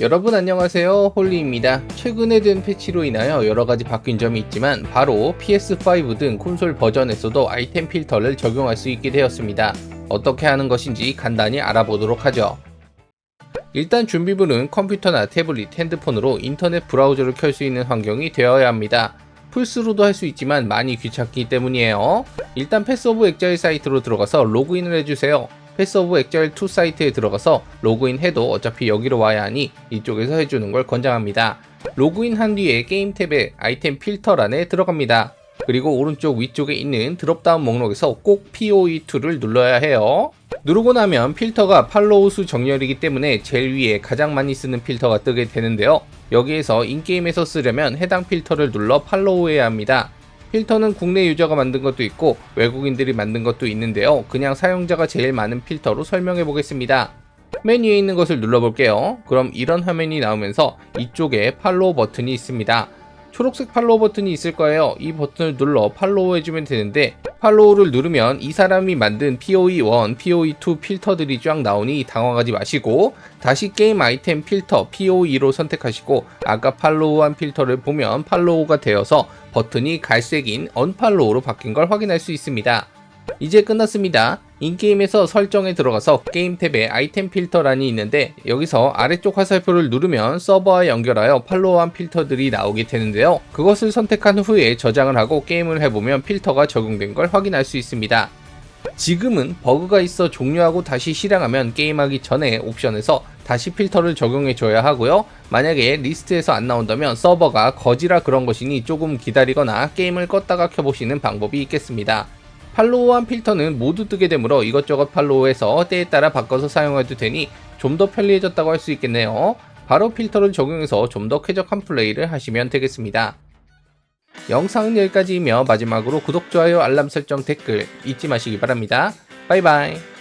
여러분 안녕하세요. 홀리입니다. 최근에 된 패치로 인하여 여러가지 바뀐 점이 있지만 바로 PS5 등 콘솔 버전에서도 아이템 필터를 적용할 수 있게 되었습니다. 어떻게 하는 것인지 간단히 알아보도록 하죠. 일단 준비물은 컴퓨터나 태블릿, 핸드폰으로 인터넷 브라우저를 켤 수 있는 환경이 되어야 합니다. 플스로도 할 수 있지만 많이 귀찮기 때문이에요. 일단 패스 오브 엑자일 사이트로 들어가서 로그인을 해주세요 패스 오브 엑자일 2 사이트에 들어가서 로그인 해도 어차피 여기로 와야 하니 이쪽에서 해주는 걸 권장합니다. 로그인 한 뒤에 게임 탭에 아이템 필터란에 들어갑니다. 그리고 오른쪽 위쪽에 있는 드롭다운 목록에서 꼭 POE2를 눌러야 해요. 누르고 나면 필터가 팔로우 수 정렬이기 때문에 제일 위에 가장 많이 쓰는 필터가 뜨게 되는데요. 여기에서 인게임에서 쓰려면 해당 필터를 눌러 팔로우해야 합니다. 필터는 국내 유저가 만든 것도 있고 외국인들이 만든 것도 있는데요. 그냥 사용자가 제일 많은 필터로 설명해 보겠습니다. 맨 위에 있는 것을 눌러볼게요. 그럼 이런 화면이 나오면서 이쪽에 팔로우 버튼이 있습니다. 초록색 팔로우 버튼이 있을 거예요. 이 버튼을 눌러 팔로우 해주면 되는데 팔로우를 누르면 이 사람이 만든 POE1, POE2 필터들이 쫙 나오니 당황하지 마시고 다시 게임 아이템 필터 POE로 선택하시고 아까 팔로우한 필터를 보면 팔로우가 되어서 버튼이 갈색인 언팔로우로 바뀐 걸 확인할 수 있습니다. 이제 끝났습니다. 인게임에서 설정에 들어가서 게임 탭에 아이템 필터란이 있는데 여기서 아래쪽 화살표를 누르면 서버와 연결하여 팔로우한 필터들이 나오게 되는데요. 그것을 선택한 후에 저장을 하고 게임을 해보면 필터가 적용된 걸 확인할 수 있습니다. 지금은 버그가 있어 종료하고 다시 실행하면 게임하기 전에 옵션에서 다시 필터를 적용해 줘야 하고요. 만약에 리스트에서 안 나온다면 서버가 거지라 그런 것이니 조금 기다리거나 게임을 껐다가 켜보시는 방법이 있겠습니다. 팔로우한 필터는 모두 뜨게 되므로 이것저것 팔로우해서 때에 따라 바꿔서 사용해도 되니 좀 더 편리해졌다고 할 수 있겠네요. 바로 필터를 적용해서 좀 더 쾌적한 플레이를 하시면 되겠습니다. 영상은 여기까지이며 마지막으로 구독, 좋아요, 알람 설정, 댓글 잊지 마시기 바랍니다. 바이바이.